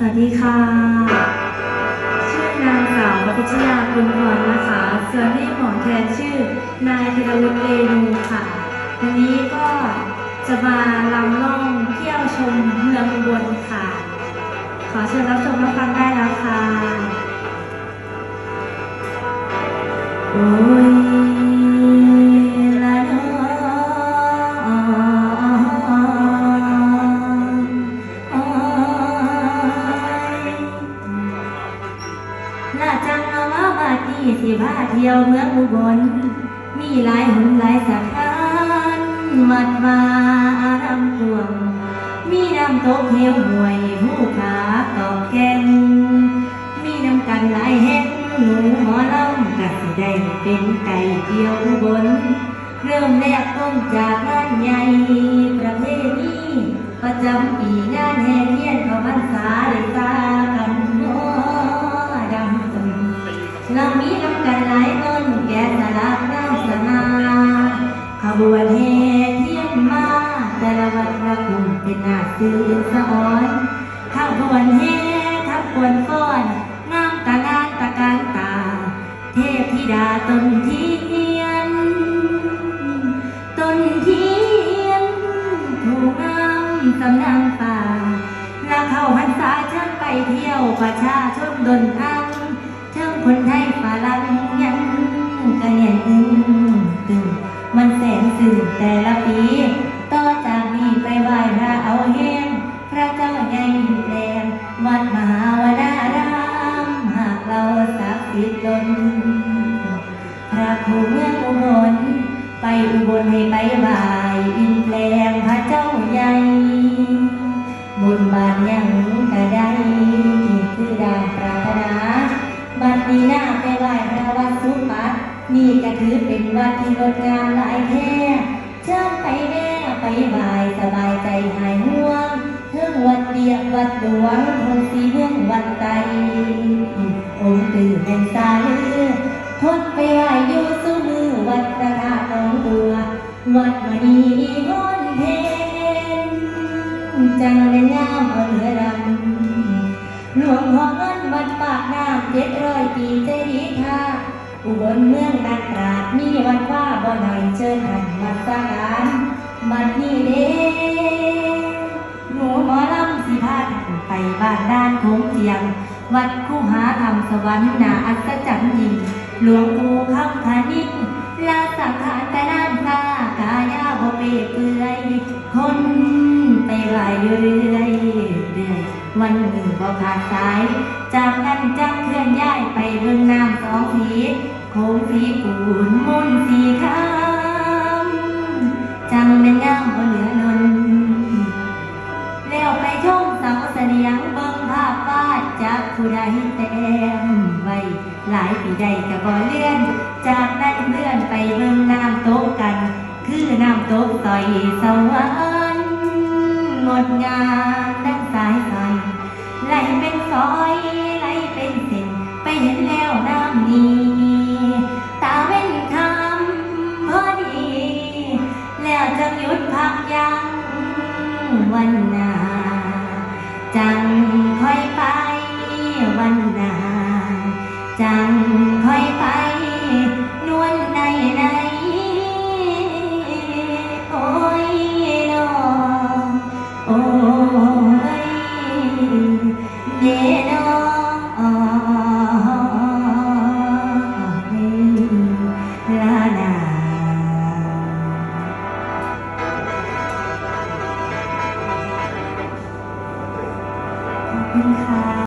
สวัสดีค่ะ ชื่อนางสาววัชยาคุณพรนะคะ ส่วนที่ขอแทนชื่อนายธีรวุฒิเรนูค่ะ วันนี้ก็จะมาลำล่องเที่ยวชมเมืองอุบลค่ะ ขอเชิญรับชมรับฟังได้แล้วค่ะ โอ้ย น่าจังเอามาบาดนี้สิพาเที่ยวเมืองอุบล มีหลายหุ่นหลายสถานวัดวาอารามหลวง มีน้ำตกเหวห่วยหูขาตอกแกงมีน้ำกันหลายแห่งหนูหมอลำกัสิได้เป็นไก่เที่ยวอุบล เริ่มแรกต้นจากงานใหญ่ บวนแห่เทียนมาแต่ละวัดละกลุ่มเป็นหน้าตื่นสะอ่อนข้าวบวนแห่ทับวนฟ้อนงามตางานตะการตา เทพธิดาตนเทียนตนเทียนถูกงามสำนางป่าลาเข้าพรรษาเชิญไปเที่ยวประชาชนดนทางเชิงคนไทยฝรั่งยัง แต่ละปีต่อจากนี้ไปไหว้พระเอาแห้งพระเจ้าใหญ่แปลงวัดมหาวดารามหากเราศักดิ์สิทธิ์ล้นพระผู้เมืองอุบลไปอุบลให้ไปไหว้อินแปลงพระเจ้าใหญ่บุญบานยังกระได้คือดางปรารถนาบัดนี้หน้าไปไหว้พระวัดสุปัตนี่ก็ถือเป็นวัดที่งดงามหลาย ม่ไหว้สบายใจหายห่วงเทิงวัดเดียกวัดหลวงคงสีเมืองวัดไตองค์ตื่นเป็นสาลือคนไปไหว้อยู่สู้มือวัดพระธาตุหนองบัววัดมณีพ้นเพนจังเป็นงามเอาเหลือดำหลวงพ่อเงินวัดปากน้ำเจ็ดร้อยปีเจดีย์ท่าอุบลเมืองนักปราชญ์มีวัดว่าบ่หน่อยเชิญหันวัดสาการ บัดนี้เด้หนูหมอลำสิพาท่านไปบ้านด้านโขงเจียง วัดคู่หาธรรมสวรรค์นาอัศจรรย์ยิ่งหลวงปู่คำขานิกลาสังขารแต่นานตากายาบ่เปเปื่อยคนไปไหวอยู่เรื่อยเรื่อยวันหนึ่งบ่ขาดสาย จากนั้นจังเคลื่อนย้ายไปเบิ่งน้ำสองสีโค้งสีปูนมุนสีขาว จังเป็นงามบ่เหลือนนแล้วไปชมเสาเสนียงเบิ่งภาพวาดจากผู้ใดแต้มไว้หลายปีใดก็บ่เลื่อน จากนั้นเลื่อนไปเบิ่งน้ำตกกัน คือน้ำตกต่อยสวรรค์งดงามดังสายไฟไหลเป็นฝอยไหลเป็นเส้นไปเห็นแล้วน้ำ วันนาจังค่อยไป นวลในในโอ้ยน้องโอ้ยเดน้